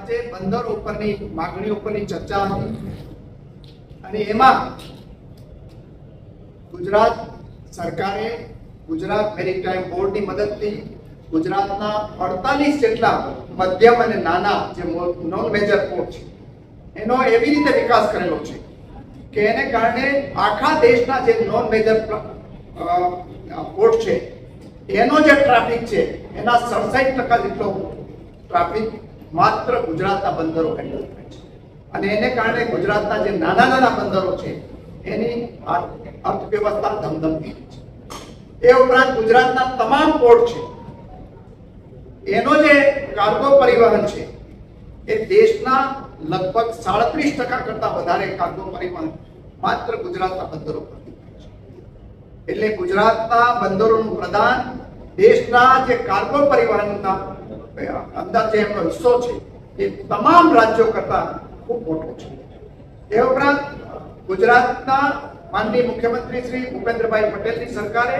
આજે બંદર ઉપરની, માગણી ઉપરની ચર્ચા હતી. અને એમાં ગુજરાત સરકારે ગુજરાત મેરીટાઈમ બોર્ડની મદદથી ગુજરાતના અડતાલીસ જેટલા મધ્યમ અને નાના જે નોન મેજર પોર્ટ છે, એનો એવી રીતે વિકાસ કરેલો છે કે એને કારણે આખા દેશના જે નોન મેજર પોર્ટ છે, એનો જે ટ્રાફિક છે, એના સડસાઈઠ ટકા જેટલો ટ્રાફિક માત્ર ગુજરાતના બંદરો હેન્ડલ થાય છે. અને એને કારણે ગુજરાતના જે નાના નાના બંદરો છે, એની અર્થવ્યવસ્થા ધમધમતી છે. એ ઉપરાંત ગુજરાતના તમામ પોર્ટ છે, એનો જે કાર્ગો પરિવહન છે, એ દેશના લગભગ સાડત્રીસ ટકા કરતા વધારે કાર્ગો પરિવહન માત્ર ગુજરાતના બંદરો પરથી થાય છે. એટલે ગુજરાતના બંદરોનું પ્રદાન દેશના જે કાર્ગો પરિવહનના અંદાજે એમનો હિસ્સો છે, એ તમામ રાજ્યો કરતા ખૂબ મોટો છે. એ ઉપરાંત ગુજરાતના માનનીય મુખ્યમંત્રી શ્રી ભૂપેન્દ્રભાઈ પટેલની સરકારે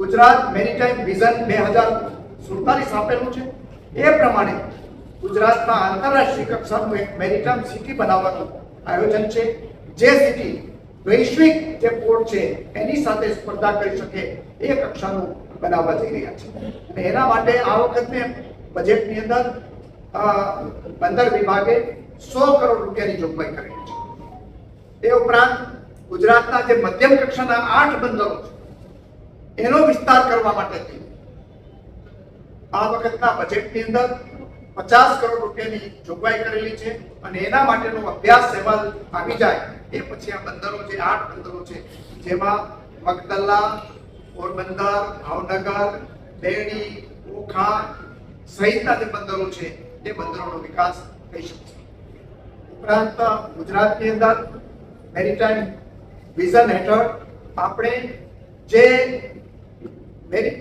ગુજરાત મેરીટાઈમ વિઝન બે હજાર સુડતાલીસ આપેલું છે. એ પ્રમાણે ગુજરાતમાં આંતરરાષ્ટ્રીય કક્ષાનું એક મેરીટાઈમ સિટી બનાવવાનું આયોજન છે. જે સિટી વૈશ્વિક જે પોર્ટ છે, એની સાથે સ્પર્ધા કરી શકે એ કક્ષાનું બનાવવા જઈ રહ્યા છે. અને એના માટે આ વખતે બજેટની અંદર બંદર વિભાગે સો કરોડ રૂપિયાની જોગવાઈ કરેલી છે. એ ઉપરાંત ગુજરાતના જે મધ્યમ કક્ષાના આઠ બંદરો છે, એનો વિસ્તાર કરવા માટે થયું. આ વખતના બજેટની અંદર પચાસ કરોડ રૂપિયાની જોગવાઈ કરેલી છે અને એના માટેનો અભ્યાસ અહેવાલ આવી જાય એ પછી આ બંદરો જે આઠ બંદરો છે, જેમાં મગદલ્લા પોરબંદર, ભાવનગર, બેડી, ઓખા સહિતના જે બંદરો છે, એ બંદરોનો વિકાસ થઈ શકશે. ઉપરાંત ગુજરાતની અંદર મેરીટાઈમ વિઝન હેઠળ આપણે જે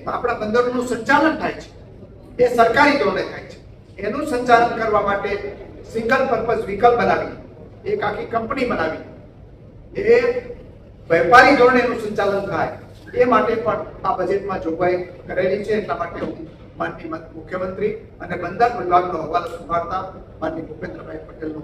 આપણા બંદરોનું સંચાલન થાય છે, એ સરકારી ધોરણે થાય છે. એનું સંચાલન કરવા માટે સિંગલ પર્પઝ વ્હીકલ બનાવી, એક આખી કંપની બનાવી. એ વેપારી ધોરણે એનું સંચાલન થાય. એ માટે પણ આ બજેટમાં જોગવાઈ કરેલી છે. એટલા માટે હું માનની મુખ્યમંત્રી અને બંદર વિભાગનો હવાલો સંભાળતા માનની ભૂપેન્દ્રભાઈ પટેલનો